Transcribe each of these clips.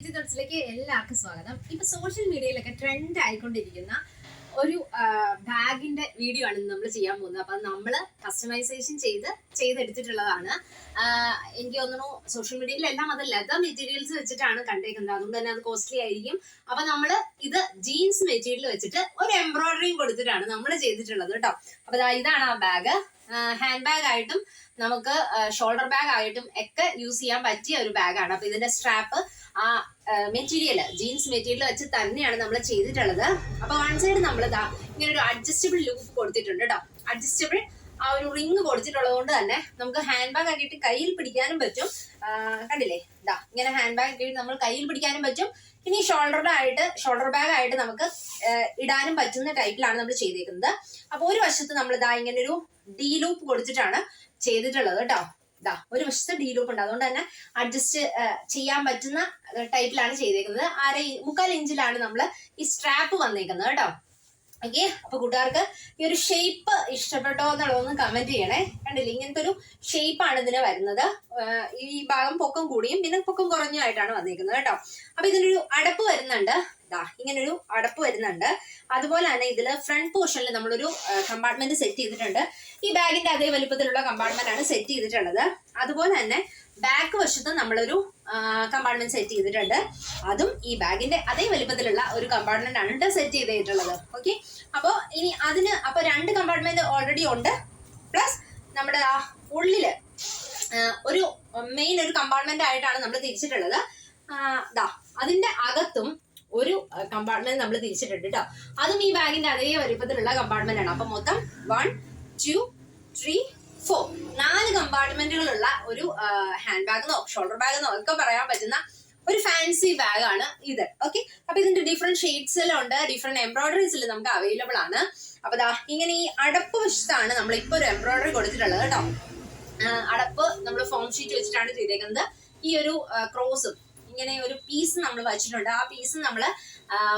ിലേക്ക് എല്ലാവർക്കും സ്വാഗതം. ഇപ്പൊ സോഷ്യൽ മീഡിയയിലൊക്കെ ട്രെൻഡ് ആയിക്കൊണ്ടിരിക്കുന്ന ഒരു ബാഗിന്റെ വീഡിയോ ആണ് നമ്മൾ ചെയ്യാൻ പോകുന്നത്. അപ്പൊ നമ്മൾ കസ്റ്റമൈസേഷൻ ചെയ്ത് ചെയ്തെടുത്തിട്ടുള്ളതാണ്. എനിക്ക് തോന്നുന്നു സോഷ്യൽ മീഡിയയിൽ എല്ലാം അത് ലെതർ മെറ്റീരിയൽസ് വെച്ചിട്ടാണ് കണ്ടേക്കുന്നത്. അതുകൊണ്ട് തന്നെ അത് കോസ്റ്റ്ലി ആയിരിക്കും. അപ്പൊ നമ്മൾ ഇത് ജീൻസ് മെറ്റീരിയൽ വെച്ചിട്ട് ഒരു എംബ്രോയിഡറിയും കൊടുത്തിട്ടാണ് നമ്മൾ ചെയ്തിട്ടുള്ളത് കേട്ടോ. അപ്പൊ ഇതാണ് ആ ബാഗ് ഹാൻഡ് ബാഗ് ആയിട്ടും നമുക്ക് ഷോൾഡർ ബാഗ് ആയിട്ടും ഒക്കെ യൂസ് ചെയ്യാൻ പറ്റിയ ഒരു ബാഗാണ് അപ്പൊ ഇതിന്റെ സ്ട്രാപ്പ് ആ മെറ്റീരിയൽ ജീൻസ് മെറ്റീരിയൽ വെച്ച് തന്നെയാണ് നമ്മൾ ചെയ്തിട്ടുള്ളത്. അപ്പൊ വൺ സൈഡ് നമ്മൾ ഇങ്ങനെ ഒരു അഡ്ജസ്റ്റബിൾ ലൂപ്പ് കൊടുത്തിട്ടുണ്ട് കേട്ടോ അഡ്ജസ്റ്റബിൾ ആ ഒരു റിങ് കൊടുത്തിട്ടുള്ളത് കൊണ്ട് തന്നെ നമുക്ക് ഹാൻഡ് ബാഗ് ആക്കിയിട്ട് കയ്യിൽ പിടിക്കാനും പറ്റും. കണ്ടില്ലേ? ഇതാ ഇങ്ങനെ ഹാൻഡ് ബാഗ് ആക്കിയിട്ട് നമ്മൾ കയ്യിൽ പിടിക്കാനും പറ്റും. ഇനി ഷോൾഡറുടെ ആയിട്ട് ഷോൾഡർ ബാഗ് ആയിട്ട് നമുക്ക് ഇടാനും പറ്റുന്ന ടൈപ്പിലാണ് നമ്മൾ ചെയ്തേക്കുന്നത്. അപ്പൊ ഒരു വശത്ത് നമ്മൾ ഇതാ ഇങ്ങനെ ഒരു ഡി ലൂപ്പ് കൊടുത്തിട്ടാണ് ചെയ്തിട്ടുള്ളത് കേട്ടോ. ഇതാ ഒരു വശത്ത് ഡി ലൂപ്പ് ഉണ്ട്. അതുകൊണ്ട് തന്നെ അഡ്ജസ്റ്റ് ചെയ്യാൻ പറ്റുന്ന ടൈപ്പിലാണ് ചെയ്തേക്കുന്നത്. ഇ- മുക്കാൽ ഇഞ്ചിലാണ് നമ്മൾ ഈ സ്ട്രാപ്പ് വന്നേക്കുന്നത് കേട്ടോ. ഓക്കെ അപ്പൊ കൂട്ടുകാർക്ക് ഈ ഒരു ഷേപ്പ് ഇഷ്ടപ്പെട്ടോ എന്നുള്ളതൊന്ന് കമന്റ് ചെയ്യണേ. കണ്ടില്ലേ? ഇങ്ങനത്തെ ഒരു ഷേപ്പാണ് ഇതിന് വരുന്നത്. ഈ ഭാഗം പൊക്കം കൂടിയും പിന്നെ പൊക്കം കുറഞ്ഞുമായിട്ടാണ് വന്നിരിക്കുന്നത് കേട്ടോ. അപ്പൊ ഇതിനൊരു അടപ്പ് വരുന്നുണ്ട്. ഇതാ ഇങ്ങനൊരു അടപ്പ് വരുന്നുണ്ട്. അതുപോലെ തന്നെ ഇതിൽ ഫ്രണ്ട് പോർഷനിൽ നമ്മളൊരു കമ്പാർട്ട്മെന്റ് സെറ്റ് ചെയ്തിട്ടുണ്ട്. ഈ ബാഗിന്റെ അതേ വലുപ്പത്തിലുള്ള കമ്പാർട്ട്മെന്റ് ആണ് സെറ്റ് ചെയ്തിട്ടുള്ളത്. അതുപോലെ തന്നെ ബാക്ക് വശത്ത് നമ്മളൊരു കമ്പാർട്ട്മെന്റ് സെറ്റ് ചെയ്തിട്ടുണ്ട്. അതും ഈ ബാഗിന്റെ അതേ വലിപ്പത്തിലുള്ള ഒരു കമ്പാർട്ട്മെന്റ് ആണ് കേട്ടോ സെറ്റ് ചെയ്തിട്ടുള്ളത്. ഓക്കെ അപ്പോൾ ഇനി അതിന് അപ്പോൾ രണ്ട് കമ്പാർട്ട്മെന്റ് ഓൾറെഡി ഉണ്ട്. പ്ലസ് നമ്മുടെ ആ ഉള്ളിൽ ഒരു മെയിൻ ഒരു കമ്പാർട്ട്മെന്റ് ആയിട്ടാണ് നമ്മൾ തിരിച്ചിട്ടുള്ളത്. ദാ അതിന്റെ അകത്തും ഒരു കമ്പാർട്ട്മെന്റ് നമ്മൾ തിരിച്ചിട്ടുണ്ട് കേട്ടോ അതും ഈ ബാഗിന്റെ അതേ വലിപ്പത്തിലുള്ള കമ്പാർട്ട്മെന്റ് ആണ്. അപ്പൊ മൊത്തം വൺ ടു ത്രീ ഫോർ നാല് കമ്പാർട്ട്മെന്റുകളുള്ള ഒരു ഹാൻഡ് ബാഗെന്നോ ഷോൾഡർ ബാഗെന്നോ ഒക്കെ പറയാൻ പറ്റുന്ന ഒരു ഫാൻസി ബാഗ് ആണ് ഇത്. ഓക്കെ അപ്പൊ ഇതിന്റെ ഡിഫറെന്റ് ഷെയ്ഡ്സിലുണ്ട് ഡിഫറെന്റ് എംബ്രോയിഡറീസിൽ നമുക്ക് അവൈലബിൾ ആണ്. അപ്പൊ ദാ ഇങ്ങനെ ഈ അടപ്പ് വശത്താണ് നമ്മൾ ഇപ്പൊ ഒരു എംബ്രോയിഡറി കൊടുത്തിട്ടുള്ളത് കേട്ടോ. അടപ്പ് നമ്മൾ ഫോം ഷീറ്റ് വെച്ചിട്ടാണ് ചെയ്തേക്കുന്നത്. ഈ ഒരു ക്രോസും ഇങ്ങനെ ഒരു പീസ് നമ്മൾ വെച്ചിട്ടുണ്ട്. ആ പീസ് നമ്മൾ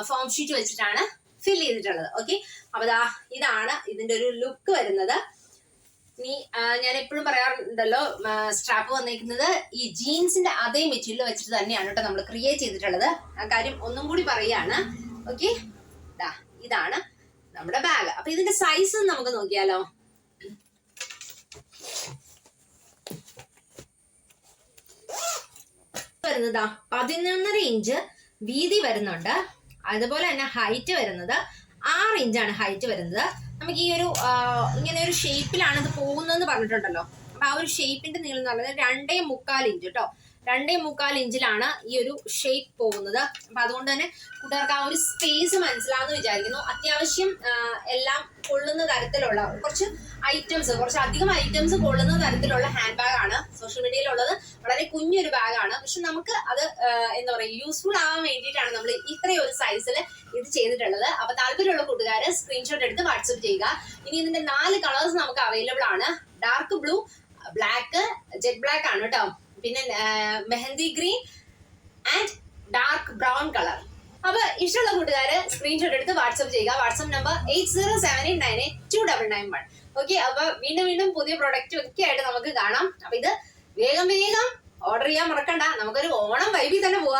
ഫോം ഷീറ്റ് വെച്ചിട്ടാണ് ഫിൽ ചെയ്തിട്ടുള്ളത്. ഓക്കെ അപ്പൊ ദാ ഇതാണ് ഇതിന്റെ ഒരു ലുക്ക് വരുന്നത്. ആ, ഞാൻ എപ്പോഴും പറയാറുണ്ടല്ലോ സ്ട്രാപ്പ് വന്നിരിക്കുന്നത് ഈ ജീൻസിന്റെ അതേ മെറ്റീരിയൽ വെച്ചിട്ട് തന്നെയാണ് കേട്ടോ നമ്മൾ ക്രിയേറ്റ് ചെയ്തിട്ടുള്ളത്. ആ കാര്യം ഒന്നും കൂടി പറയാണ്. ഓക്കെ ഇതാണ് നമ്മുടെ ബാഗ് അപ്പൊ ഇതിന്റെ സൈസ് നമുക്ക് നോക്കിയാലോ. വരുന്നതാ പതിനൊന്നര ഇഞ്ച് വീതി വരുന്നുണ്ട്. അതുപോലെ തന്നെ ഹൈറ്റ് വരുന്നത് ആറ് ഇഞ്ചാണ് ഹൈറ്റ് വരുന്നത്. നമുക്ക് ഈ ഒരു ഇങ്ങനെ ഒരു ഷേപ്പിലാണ് ഇത് പോകുന്നതെന്ന് പറഞ്ഞിട്ടുണ്ടല്ലോ. അപ്പൊ ആ ഒരു ഷേപ്പിന്റെ നീളം എന്ന് പറയുന്നത് രണ്ടേ മുക്കാൽ ഇഞ്ച് കേട്ടോ രണ്ടേ മുക്കാൽ ഇഞ്ചിലാണ് ഈ ഒരു ഷേപ്പ് പോകുന്നത്. അപ്പൊ അതുകൊണ്ട് തന്നെ കൂട്ടുകാർക്ക് ആ ഒരു സ്പേസ് മനസ്സിലാവുന്ന വിചാരിക്കുന്നു. അത്യാവശ്യം എല്ലാം കൊള്ളുന്ന തരത്തിലുള്ള കുറച്ച് ഐറ്റംസ് കുറച്ച് അധികം ഐറ്റംസ് കൊള്ളുന്ന തരത്തിലുള്ള ഹാൻഡ് ബാഗ് ആണ് സോഷ്യൽ മീഡിയയിലുള്ളത് വളരെ കുഞ്ഞൊരു ബാഗാണ് പക്ഷെ നമുക്ക് അത് എന്താ പറയുക യൂസ്ഫുൾ ആവാൻ വേണ്ടിയിട്ടാണ് നമ്മൾ ഇത്രയും ഒരു സൈസിൽ ഇത് ചെയ്തിട്ടുള്ളത്. അപ്പൊ താല്പര്യമുള്ള കൂട്ടുകാർ സ്ക്രീൻഷോട്ട് എടുത്ത് വാട്സപ്പ് ചെയ്യുക. ഇനി ഇതിന്റെ നാല് കളേഴ്സ് നമുക്ക് അവൈലബിൾ ആണ്. Dark blue black jet black ആണ് കേട്ടോ. പിന്നെ mehndi green and dark brown colour. അപ്പൊ ഇഷ്ടമുള്ള കൂട്ടുകാര് സ്ക്രീൻഷോട്ട് എടുത്ത് വാട്സ്ആപ്പ് ചെയ്യുക. WhatsApp number eight zero seven eight nine eight two double nine one. Okay അപ്പൊ വീണ്ടും വീണ്ടും പുതിയ പ്രൊഡക്റ്റ് ഒക്കെ ആയിട്ട് നമുക്ക് കാണാം. അപ്പൊ ഇത് വേഗം വേഗം ഓർഡർ ചെയ്യാൻ മറക്കണ്ട. നമുക്കൊരു ഓണം വൈബി തന്നെ പോകാം